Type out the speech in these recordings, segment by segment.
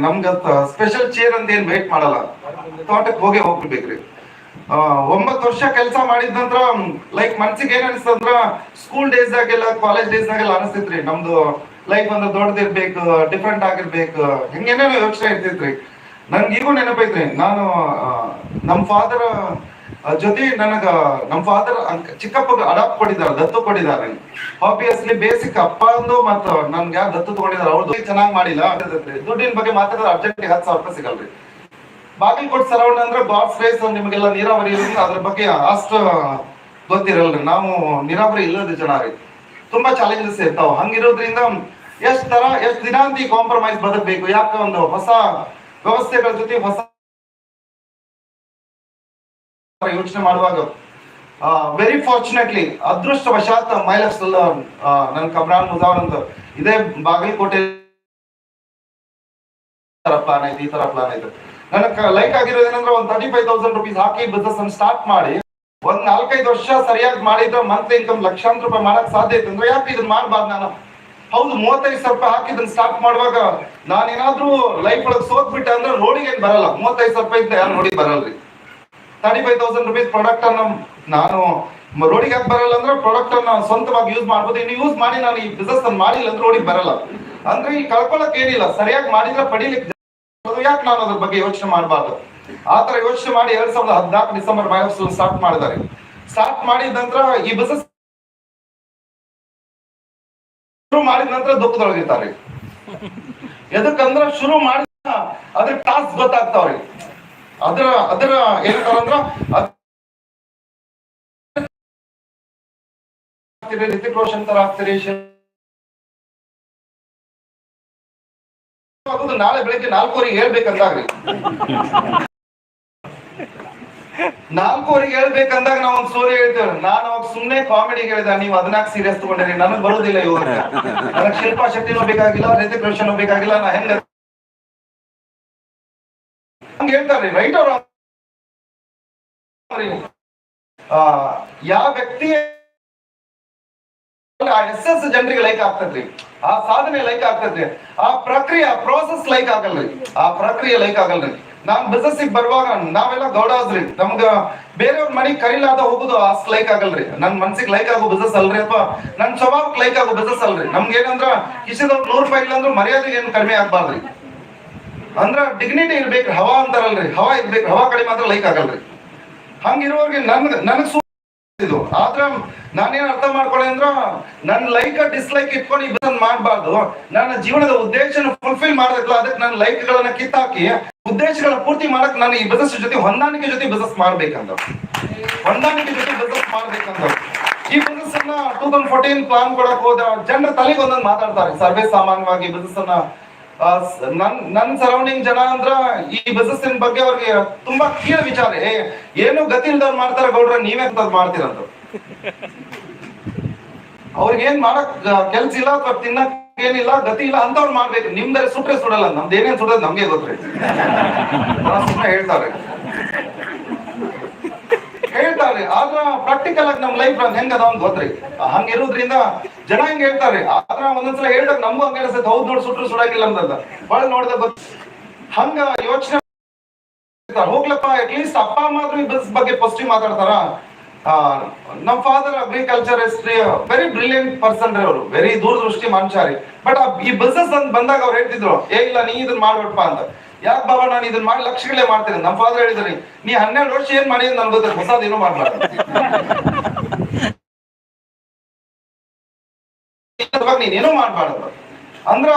ನಮ್ಗ special chair ಅಂತ ಏನ್ ವೇಟ್ ಮಾಡಲ್ಲ. ತೋಟಕ್ಕೆ ಹೋಗಿ ಹೋಗ್ಬೇಕ್ರಿ ಆ, ಒಂಬತ್ತು ವರ್ಷ ಕೆಲಸ ಮಾಡಿದ ನಂತರ ಲೈಕ್ ಮನ್ಸಿಗೆ ಏನ್ ಅನಿಸ್ತಂದ್ರ ಸ್ಕೂಲ್ ಡೇಸ್ ಆಗೆಲ್ಲ ಕಾಲೇಜ್ ಡೇಸ್ ಆಗೆಲ್ಲ ಅನಿಸ್ತೈತ್ರಿ. ನಮ್ದು ಲೈಫ್ ಅಂದ್ರೆ ದೊಡ್ಡದಿರ್ಬೇಕು ಡಿಫ್ರೆಂಟ್ ಆಗಿರ್ಬೇಕು ಹಿಂಗೇನೇನೋ ಯೋಚನೆ ಇರ್ತಿತ್ರಿ. ನನ್ಗೆ ಈಗೂ ನೆನಪೈತ್ರಿ. ನಾನು ನಮ್ ಫಾದರ್ ಜೊತೆ ನನಗ ನಮ್ ಫಾದರ್ ಚಿಕ್ಕಪ್ಪ ಅಡಾಪ್ಟ್ ಕೊಟ್ಟಿದ್ದಾರೆ, ದತ್ತು ಕೊಟ್ಟಿದ್ದಾರೆ. ಆಬ್ವಿಯಸ್ಲಿ ಬೇಸಿಕ್ ಅಪ್ಪ ಅಂದು ಮತ್ತ ನನ್ಗೆ ದತ್ತು ತಗೊಂಡಿದ್ದಾರೆ ಅವ್ರದ್ದು ಚೆನ್ನಾಗಿ ಮಾಡಿಲ್ಲ. ದುಡ್ಡಿನ ಬಗ್ಗೆ ಮಾತಾಡಿದ್ರೆ ಅರ್ಜೆಂಟ್ ಹತ್ತು ಸಾವಿರ ರೂಪಾಯಿ ಸಿಗಲ್ರಿ. ಬಾಗಲಕೋಟ್ ಸರೌಂಡ್ ಅಂದ್ರೆ ಗಾಡ್ಸ್ ರೇಸ್ ನಿಮಗೆಲ್ಲ ನೀರಾವರಿ ಇರೋದ್ರಿಂದ ಅದ್ರ ಬಗ್ಗೆ ಅಷ್ಟು ಗೊತ್ತಿರಲ್ರಿ. ನಾವು ನೀರಾವರಿ ಇಲ್ಲದ ಜನ ರೀ. ತುಂಬಾ ಚಾಲೆಂಜಸ್ ಇರ್ತಾವ. ಹಂಗಿರೋದ್ರಿಂದ ಎಷ್ಟ್ ತರ, ಎಷ್ಟ್ ದಿನಾಂತಿ ಕಾಂಪ್ರಮೈಸ್ ಬದಕ್ಬೇಕು. ಯಾಕೆ ಒಂದು ಹೊಸ ವ್ಯವಸ್ಥೆಗಳ ಜೊತೆ ಹೊಸ ಯೋಚನೆ ಮಾಡುವಾಗ ವೆರಿ ಫಾರ್ಚುನೇಟ್ಲಿ ಅದೃಷ್ಟವಶಾತ್ ಮೈಲಕ್ಸ್ ನನ್ ಕಮ್ರಾನ್ ಮುಜಾವರ್ ಅಂತ ಇದೇ ಬಾಗಲಕೋಟೆ ಪ್ಲಾನ್ ಐತೆ ಈ ತರ ಪ್ಲಾನ್ ಐತೆ ನನ್ನ ಲೈಕ್ ಆಗಿರೋದೇನಂದ್ರೆ ಒಂದ್ ತರ್ಟಿ ಫೈವ್ ತೌಸಂಡ್ ರುಪೀಸ್ ಹಾಕಿ ಬಿಸ್ನೆಸ್ ಅನ್ನು ಸ್ಟಾರ್ಟ್ ಮಾಡಿ, ಒಂದ್ ನಾಲ್ಕೈದು ವರ್ಷ ಸರಿಯಾಗಿ ಮಾಡಿದ್ರೆ ಮಂತ್ ಇನ್ಕಮ್ ಲಕ್ಷಾಂತರ ರೂಪಾಯಿ ಮಾಡಕ್ ಸಾಧ್ಯ ಐತೆ ಅಂದ್ರೆ ಯಾಕೆ ಇದನ್ನ ಮಾಡಬಾರ್ದು ನಾನು? ಹೌದು, ಮೂವತ್ತೈದು ಸಾವಿರ ರೂಪಾಯಿ ಹಾಕಿ ಇದನ್ನ ಸ್ಟಾರ್ಟ್ ಮಾಡುವಾಗ ನಾನೇನಾದ್ರೂ ಲೈಫ್ ಒಳಗೆ ಸೋತ್ಬಿಟ್ಟೆ ಅಂದ್ರೆ ರೋಡಿಗೆ ಬರಲ್ಲ. ಮೂವತ್ತೈದು ಸಾವಿರ ರೂಪಾಯಿ ಯಾರು ನೋಡಿ ಬರಲ್ರಿ? Thirty five thousand rupees product ಅನ್ನ ನಾನು ರೋಡಿಗೆ ಹಾಕಿ ಬರಲ್ಲ ಅಂದ್ರೆ ಪ್ರಾಡಕ್ಟ್ ಅನ್ನ ಸ್ವಂತವಾಗಿ ಯೂಸ್ ಮಾಡ್ಬೋದು. ಇನ್ನು ಯೂಸ್ ಮಾಡಿ ನಾನು ಈ ಬಿಸ್ನೆಸ್ ಅನ್ನು ಮಾಡಿಲ್ಲ ಅಂದ್ರೆ ರೋಡಿಗೆ ಬರಲ್ಲ. ಅಂದ್ರೆ ಈ ಕಳ್ಕೊಳಕ್ ಏನಿಲ್ಲ. ಸರಿಯಾಗಿ ಮಾಡಿದ್ರೆ ಪಡಿಲಿಕ್ಕೆ ಯಾಕೆ ನಾನು ಅದ್ರ ಬಗ್ಗೆ ಯೋಚನೆ ಮಾಡಬಾರ್ದು? ಆ ತರ ಯೋಚನೆ ಮಾಡಿ ಎರಡ್ ಸಾವಿರದ ಹದಿನಾಲ್ಕು ಡಿಸೆಂಬರ್ ಬಯೋಸ್ ಸ್ಟಾರ್ಟ್ ಮಾಡಿದ್ದಾರೆ. ಸ್ಟಾರ್ಟ್ ಮಾಡಿದ ನಂತರ ಈ ಬಿಸ್ನೆಸ್ ಶುರು ಮಾಡಿದ ನಂತರ ದುಃಖದೊಳಗಿರ್ತಾರೆ. ಎದಕ್ಕಂದ್ರ ಶುರು ಮಾಡಿದ ಅದ್ರ ಟಾಸ್ಕ್ ಗೊತ್ತಾಗ್ತಾವ್ರಿ ಅದ್ರ, ಅದರ ಏನಂತಾರ ಅಂದ್ರ ರೋಷನ್ ತರ ಆಗ್ತೀರಿ ನಾಳೆ ಬೆಳಿಗ್ಗೆ ನಾಲ್ಕೂವರೆಗೆ ಹೇಳ್ಬೇಕಂದಾಗ್ರಿ ನಾಲ್ಕೂವರೆಗೆ ಹೇಳ್ಬೇಕಂದಾಗ ನಾವ್ ಒಂದ್ ಸೋರಿ ಹೇಳ್ತೇವೆ. ನಾನು ಅವಾಗ ಸುಮ್ನೆ ಕಾಮಿಡಿ ಹೇಳಿದ, ನೀವ್ ಅದನ್ನಾಗ ಸೀರಿಯಸ್ ತಗೊಂಡ್ರಿ. ನನಗ್ ಬರುದಿಲ್ಲ ಇವಾಗ. ನನಗ್ ಶಿಲ್ಪಾ ಶೆಟ್ಟಿನೂ ಬೇಕಾಗಿಲ್ಲ, ರಿತಿಕ್ ರೋಷನ್ ಬೇಕಾಗಿಲ್ಲ, ನಾ ಹೆಂಗ ಹೇಳ್ತಾರೆ ರೈಟ್ ಅವರ ಯಾವ ವ್ಯಕ್ತಿ ಆ ಎಸ್ ಎಸ್ ಜನರಿಗೆ ಲೈಕ್ ಆಗ್ತದ್ರಿ? ಆ ಸಾಧನೆ ಲೈಕ್ ಆಗ್ತದ್ರಿ? ಆ ಪ್ರಕ್ರಿಯೆ ಪ್ರೋಸೆಸ್ ಲೈಕ್ ಆಗಲ್ರಿ? ಆ ಪ್ರಕ್ರಿಯೆ ಲೈಕ್ ಆಗಲ್ರಿ? ನಾನ್ ಬಿಸ್ನೆಸ್ ಬರುವಾಗ ನಾವೆಲ್ಲ ಗೌಡಾಸ್ರಿ ನಮ್ಗ ಬೇರೆಯವ್ರ ಮನೆ ಕರಿಲಾದ ಹೋಗುದು ಅಷ್ಟು ಲೈಕ್ ಆಗಲ್ರಿ. ನನ್ ಮನ್ಸಿಗೆ ಲೈಕ್ ಆಗೋ ಬಿಸ್ನೆಸ್ ಅಲ್ರಿ ಅಥವಾ ನನ್ ಸ್ವಭಾವಕ್ಕೆ ಲೈಕ್ ಆಗೋ ಬಿಸ್ನೆಸ್ ಅಲ್ರಿ. ನಮ್ಗೆ ಏನಂದ್ರ ಕಿಶದವ್ರ ನೂರ್ ರೂಪಾಯಿ ಇಲ್ಲ ಅಂದ್ರೆ ಮರ್ಯಾದೆಗೆ ಏನ್ ಕಡಿಮೆ ಆಗ್ಬಾರ್ದ್ರಿ. ಅಂದ್ರ ಡಿಗ್ನಿಟಿ ಇರ್ಬೇಕ್ರಿ, ಹವಾ ಅಂತಾರಲ್ರಿ. ಹವಾ ಇರ್ಬೇಕು ಹವಾ ಕಡಿಮೆ ಮಾತ್ರ ಲೈಕ್ ಆಗಲ್ರಿ. ಹಂಗಿರುವವ್ರಿಗೆ ನನ್ಗ ನನಗ್ ಇದು. ಆದ್ರ ನಾನೇನ್ ಅರ್ಥ ಮಾಡ್ಕೊಳ್ಳಿ ಅಂದ್ರ, ನನ್ ಲೈಕ್ ಡಿಸ್ಲೈಕ್ ಇಟ್ಕೊಂಡು ಬಿಸ್ನೆಸ್ ಮಾಡಬಾರ್ದು. ನನ್ನ ಜೀವನದ ಉದ್ದೇಶನ ಫುಲ್ಫಿಲ್ ಮಾಡ್ಬೇಕಲ್ಲ, ಅದಕ್ಕೆ ನನ್ನ ಲೈಕ್ ಗಳನ್ನ ಕಿತ್ತಾಕಿ ಉದ್ದೇಶಗಳ ಪೂರ್ತಿ ಮಾಡಕ್ ನಾನು ಈ ಬಿಸ್ನೆಸ್ ಜೊತೆ, ಹೊಂದಾಣಿಕೆ ಜೊತೆ ಬಿಸ್ನೆಸ್ ಮಾಡ್ಬೇಕಂತ ಹೊಂದಾಣಿಕೆ ಜೊತೆ ಬಿಸ್ನೆಸ್ ಮಾಡ್ಬೇಕಂತ ಈ ಬಿಸ್ನೆಸ್ ಅನ್ನ ಟೂ ತೌಸಂಡ್ ಫೋರ್ಟೀನ್ ಪ್ಲಾನ್ ಕೊಡಕ್ ಹೋದ ಜನರ ತಲೆಗೆ ಒಂದೊಂದು ಮಾತಾಡ್ತಾರೆ. ಸರ್ವೇ ಸಾಮಾನ್ಯವಾಗಿ ಬಿಸ್ನೆಸ್ ಅನ್ನ ನನ್ ನನ್ ಸರೌಂಡಿಂಗ್ ಜನ ಅಂದ್ರ ಈ ಬಿಸ್ನೆಸ್ ಬಗ್ಗೆ ಅವ್ರಿಗೆ ತುಂಬಾ ಕೀಳ ವಿಚಾರ. ಏನು ಗತಿ ಇಲ್ದವ್ರು ಮಾಡ್ತಾರ ಗೌಡ್ರ, ನೀವೇ ಅಂತ ಮಾಡ್ತೀರಂತ. ಅವ್ರಿಗೆ ಏನ್ ಮಾಡಕ್ ಕೆಲ್ಸ ಇಲ್ಲ ಅಥವಾ ತಿನ್ನಕ್ ಏನಿಲ್ಲ, ಗತಿ ಇಲ್ಲ ಅಂತವ್ರು ಮಾಡ್ಬೇಕು. ನಿಮ್ದರೆ ಸುಟ್ರೆ ಸುಡಲ್ಲ ನಮ್ದು ಏನೇನ್ ಸುಡೋದು ನಮ್ಗೆ ಗೊತ್ತೇ ಸುಮ್ಮನೆ ಹೇಳ್ತಾರೆ ಹೇಳ್ತಾರೆ, ಆದ್ರ ಪ್ರಾಕ್ಟಿಕಲ್ ಆಗಿ ನಮ್ ಲೈಫ್ ಹೆಂಗದ ಅಂತ ಗೊತ್ತ್ರಿ. ಹಂಗಿರೋದ್ರಿಂದ ಜನ ಹೆಂಗ್ ಹೇಳ್ತಾರೆ, ಆದ್ರ ಒಂದೊಂದ್ಸಲ ಹೇಳ್ದಾಗ ನಮ್ಗೂ ಹಂಗ ಅನಿಸುತ್ತೆ, ಹೌದ್ ನೋಡಿ ಸುಟ್ರು ಸುಡಂಗಿಲ್ಲ ಅಂತಂದ ಬಹಳ ನೋಡ್ದಾಗ ಗೊತ್ತ ಹಂಗ ಯೋಚನೆ ಹೋಗ್ಲಪ್ಪ ಅಟ್ಲೀಸ್ಟ್ ಅಪ್ಪ, ಅಮ್ಮ ಆದ್ರೂ ಈ ಬಸ್ ಬಗ್ಗೆ ಪಾಸಿಟಿವ್ ಮಾತಾಡ್ತಾರ? ನಮ್ father agriculture history very brilliant person ರೀ ಅವರು ವೆರಿ ದೂರದೃಷ್ಟಿ ಮನುಷ್ಯ ರೀ. ಬಟ್ ಈ ಬಿಸ್ನೆಸ್ ಅಂತ ಬಂದಾಗ ಅವ್ರು ಹೇಳ್ತಿದ್ರು, ಏ ಇಲ್ಲ, ನೀ ಇದನ್ನ ಮಾಡ್ಬೇಡಪ್ಪ ಅಂತ. ಯಾಕೆ ಬಾಬಾ, ನಾನು ಇದನ್ನ ಮಾಡಿ ಲಕ್ಷಗಳೇ ಮಾಡ್ತೀನಿ. ನಮ್ಮ ಫಾದರ್ ಹೇಳಿದ್ರಿ, ನೀ ಹನ್ನೆರಡು ವರ್ಷ ಏನ್ ಮಾಡಿ ನನ್ ಗೊತ್ತ ಹೊಸದೇನು ಮಾಡ್ಬಾರ್ದು ನೀನೇನು ಮಾಡ್ಬಾರ್ದು ಅಂದ್ರ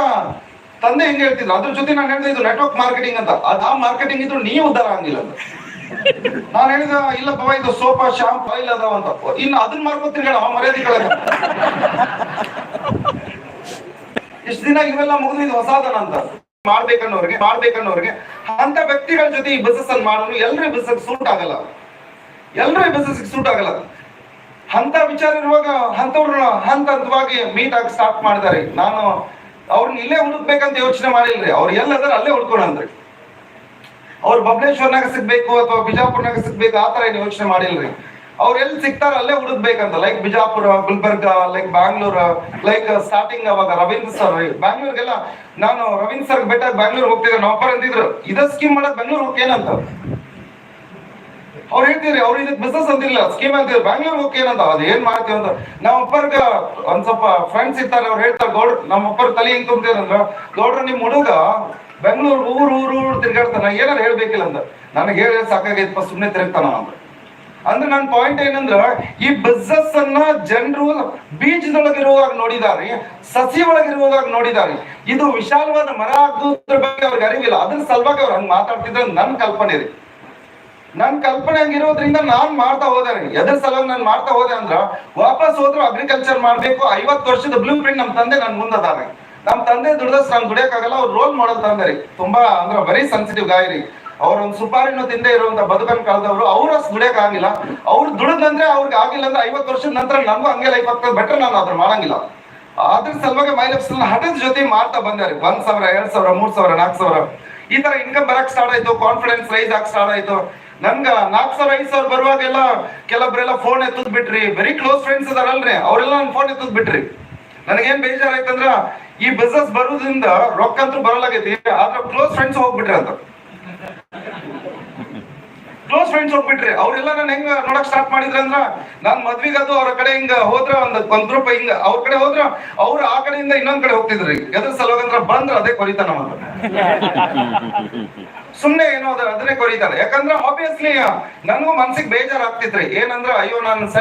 ತಂದೆ ಹೆಂಗ್ ಹೇಳ್ತಿದ್ರು? ಅದ್ರ ಜೊತೆ ನಾನು ಹೇಳಿದೆ ಇದು ನೆಟ್ವರ್ಕ್ ಮಾರ್ಕೆಟಿಂಗ್ ಅಂತ. ಅದ್ ಆ ಮಾರ್ಕೆಟಿಂಗ್ ಇದ್ರು ನೀವು ಉದ್ದಾರ ಆಗಿಲ್ಲ ಅಂತ. ನಾನು ಹೇಳಿದ, ಇಲ್ಲ ಬಾಬಾ, ಇದು ಸೋಫಾ ಶಾಂಪು ಆಯಿಲ್ ಅದಾವ ಅಂತ. ಇನ್ನು ಅದನ್ನ ಮಾರ್ಕೋತೀನಿ ಹೇಳ ಮರ್ಯಾದೆ ಕಳೆದ. ಇಷ್ಟ ದಿನ ಇವೆಲ್ಲ ಮುಗಿದು ಇದು ಹೊಸಾದನ ಅಂತ ಮಾಡ್ಬೇಕನ್ನೋರ್ಗೆ, ಮಾಡ್ಬೇಕನ್ನೋರಿಗೆ ಅಂತ ವ್ಯಕ್ತಿಗಳ ಜೊತೆ ಈ ಬಿಸ್ನೆಸ್ ಅನ್ನು ಮಾಡಲು ಎಲ್ರಿ ಬಿಸ್ನೆಸ್ ಸೂಟ್ ಆಗಲ್ಲ ಎಲ್ರೂ ಈ ಬಿಸ್ನೆಸ್ ಸೂಟ್ ಆಗಲ್ಲ ಅಂತ ವಿಚಾರ ಇರುವಾಗ ಅಂತವ್ರನ್ನ ಹಂತ ಹಂತವಾಗಿ ಮೀಟ್ ಆಗಿ ಸ್ಟಾರ್ಟ್ ಮಾಡಿದಾರೆ ನಾನು ಅವ್ರನ್ನ ಇಲ್ಲೇ ಹುಡುಕ್ಬೇಕಂತ ಯೋಚನೆ ಮಾಡಿಲ್ರಿ. ಅವ್ರು ಎಲ್ಲದಾರ ಅಲ್ಲೇ ಹುಡ್ಕೊಂಡ್ರಿ ಅವ್ರು ಬಬಲೇಶ್ವರ್ನಾಗ ಸಿಗ್ಬೇಕು ಅಥವಾ ಬಿಜಾಪುರ್ನಾಗ ಸಿಗ್ಬೇಕು ಆತರ ತರ ಏನು ಯೋಚನೆ ಮಾಡಿಲ್ರಿ. ಅವ್ರು ಎಲ್ಲಿ ಸಿಗ್ತಾರ ಅಲ್ಲೇ ಹುಡುಕ್ಬೇಕಂತ like Bijapur, Gulbarga like Bangalore like starting ಅವಾಗ ರವೀಂದ್ರ ಸರ್ ಬ್ಯಾಂಗ್ಳೂರ್ಗೆಲ್ಲ ನಾನು ರವೀಂದ್ರ ಸರ್ ಬೆಟ್ಟ ಬ್ಯಾಂಗ್ಳೂರ್ ಹೋಗ್ತಿದ್ದೆ ನಮ್ಮ ಅಂತಿದ್ರು. ಇದ ಸ್ಕೀಮ್ ಮಾಡಕ್ ಬೆಂಗ್ಳೂರ್ ಹೋಗಿ ಏನಂತ? ಅವ್ರು ಹೇಳ್ತೀರಿ ಅವ್ರು ಇದಕ್ಕೆ ಬಿಸ್ನೆಸ್ ಅಂತಿಲ್ಲ ಸ್ಕೀಮ್ ಅಂತಿದ್ರು ಬ್ಯಾಂಗ್ಳೂರ್ ಹೋಗಿ ಏನಂತ? ಅದ್ ಏನ್ ಮಾಡ್ತೀವಿ ಅಂತ. ನಮ್ಮ ಅಪ್ಪರ್ಗ ಒಂದ್ ಸ್ವಲ್ಪ ಫ್ರೆಂಡ್ಸ್ ಇರ್ತಾರೆ, ಅವ್ರು ಹೇಳ್ತಾರೆ ಗೌಡ್ ನಮ್ಮ ಅಪ್ಪರ್ ತಲೆ ಹೆಂಗ್ ತುಂಬ್ತೀರಂದ್ರ ಗೌಡ್ರ, ನಿಮ್ ಹುಡುಗ ಬೆಂಗಳೂರು ಊರು ಊರು ಊರು ತಿರ್ಗಾಡ್ತಾನ, ಏನಾರು ಹೇಳ್ಬೇಕಿಲ್ಲ ಅಂತ ನನಗೆ ಹೇಳಿ ಸಾಕಾಗೈತಪ್ಪ, ಸುಮ್ನೆ ತಿರುಗ್ತಾನ ಅಂತ ಅಂದ್ರೆ ನನ್ನ ಪಾಯಿಂಟ್ ಏನಂದ್ರ, ಈ ಬಿಸ್ನೆಸ್ ಅನ್ನ ಜನರು ಬೀಜದೊಳಗಿರುವಾಗ ನೋಡಿದಾರೆ ಸಸಿ ಒಳಗಿರುವಾಗ ನೋಡಿದಾರೆ. ಇದು ವಿಶಾಲವಾದ ಮರ ಆಗೋದ್ರ ಬಗ್ಗೆ ಅವ್ರಿಗೆ ಅರಿವಿಲ್ಲ. ಅದ್ರ ಸಲುವಾಗಿ ಅವ್ರು ಹಂಗ್ ಮಾತಾಡ್ತಿದ್ರೆ ನನ್ನ ಕಲ್ಪನೆ ರೀ. ನನ್ ಕಲ್ಪನೆ ಹಂಗಿರೋದ್ರಿಂದ ನಾನ್ ಮಾಡ್ತಾ ಹೋದೆ ರೀ. ಎದ್ರ ಸಲುವಾಗಿ ನಾನ್ ಮಾಡ್ತಾ ಹೋದೆ ಅಂದ್ರ, ವಾಪಸ್ ಹೋದ್ರು ಅಗ್ರಿಕಲ್ಚರ್ ಮಾಡ್ಬೇಕು. ಐವತ್ತು ವರ್ಷದ ಬ್ಲೂ ಪ್ರಿಂಟ್ ನಮ್ ತಂದೆ ನನ್ ಮುಂದದಾರೆ ನಮ್ ತಂದೆ ದುಡ್ದಷ್ಟು ನಾನ್ ದುಡಿಯಕ್ಕಾಗಲ್ಲ ಅವ್ರು ರೋಲ್ ಮಾಡಲ್ ತಂದೆ ರೀ. ತುಂಬಾ ಅಂದ್ರೆ ವೆರಿ ಸೆನ್ಸಿಟಿವ್ ಗಾಯ ಅವ್ರ ಒಂದ್ ಸುಪಾರಿನೂ ತಿಂದೇ ಇರುವಂತ ಬದುಕನ್ ಕಾಲದವ್ರು ಅವ್ರ ದುಡಿಯಕ್ ಆಗಿಲ್ಲ ಅವ್ರು ದುಡಿದಂದ್ರೆ ಅವ್ರಿಗೆ ಆಗಿಲ್ಲ ಅಂದ್ರೆ ಐವತ್ತು ವರ್ಷದ ನಂತರ ನನ್ಗೂ ಹಂಗೆ ಲೈಫ್ ಆಗ್ತದೆ. ಬೆಟರ್ ನಾನು ಅದ್ರ ಮಾಡಂಗಿಲ್ಲ. ಅದ್ರ ಸಲುವಾಗಿ ಮೈಲಪ್ಸ್ ಹಠದ ಜೊತೆ ಮಾಡ್ತಾ ಬಂದಾರೆ. ಒಂದ್ ಸಾವಿರ, ಎರಡ್ ಸಾವಿರ, ಮೂರ್ ಸಾವಿರ, ನಾಲ್ಕು ಸಾವಿರ. ಈ ತರ ಇನ್ಕಮ್ ಬರಕ್ ಸ್ಟಾರ್ಟ್ ಆಯ್ತು ಕಾನ್ಫಿಡೆನ್ಸ್ ರೈಸ್ ಆಗಿ ಸ್ಟಾರ್ಟ್ ಆಯ್ತು. ನನ್ಗ ನಾಲ್ಕು ಸಾವಿರ, ಐದ್ ಸಾವಿರ ಬರುವಾಗೆಲ್ಲ ಕೆಲವೊಬ್ರೆಲ್ಲ ಫೋನ್ ಎತ್ತದ್ ಬಿಟ್ರಿ. ವೆರಿ ಕ್ಲೋಸ್ ಫ್ರೆಂಡ್ಸ್ ಇದಾರಲ್ರಿ. ಅವರೆಲ್ಲ ನನ್ ಫೋನ್ ಎತ್ತದ್ ಬಿಟ್ರಿ. ನನಗೇನ್ ಬೇಜಾರಾಯ್ತಂದ್ರ, ಈ ಬಿಸ್ನೆಸ್ ಬರೋದ್ರಿಂದ ರೊಕ್ಕ ಅಂತೂ ಬರಲಾಗೈತಿ. ಆದ್ರ ಕ್ಲೋಸ್ ಫ್ರೆಂಡ್ಸ್ ಹೋಗ್ಬಿಟ್ರಿ ಅಂತ. ಕ್ಲೋಸ್ ಫ್ರೆಂಡ್ಸ್ ಹೋಗ್ಬಿಟ್ರಿ, ಅವ್ರೆಲ್ಲ ನಾನು ಹೆಂಗ ನೋಡಕ್ ಸ್ಟಾರ್ಟ್ ಮಾಡಿದ್ರ ಅಂದ್ರ, ನಾನ್ ಮದ್ವಿಗದು ಅವ್ರ ಕಡೆ ಹಿಂಗ ಹೋದ್ರ, ಒಂದ್ ಒಂದ್ ರೂಪಾಯಿ ಹಿಂಗ ಅವ್ರ ಕಡೆ ಹೋದ್ರ, ಅವ್ರು ಆ ಕಡೆಯಿಂದ ಇನ್ನೊಂದ್ ಕಡೆ ಹೋಗ್ತಿದ್ರಿ. ಎದ್ರ ಸಲುವಾಗ ಬಂದ್ರ ಅದೇ ಕೊರಿತಾನ ಮಾತ್ರ. ಸುಮ್ನೆ ಏನೋ ಅದ್ರೆ ಅದನ್ನೇ ಕೊರಿತಾರೆ ಯಾಕಂದ್ರ ಆಬ್ವಿಯಸ್ಲಿ ನನಗೂ ಮನ್ಸಿಗೆ ಬೇಜಾರ್ ಆಗ್ತಿತ್ರಿ. ಏನಂದ್ರ, ಅಯ್ಯೋ, ನಾನು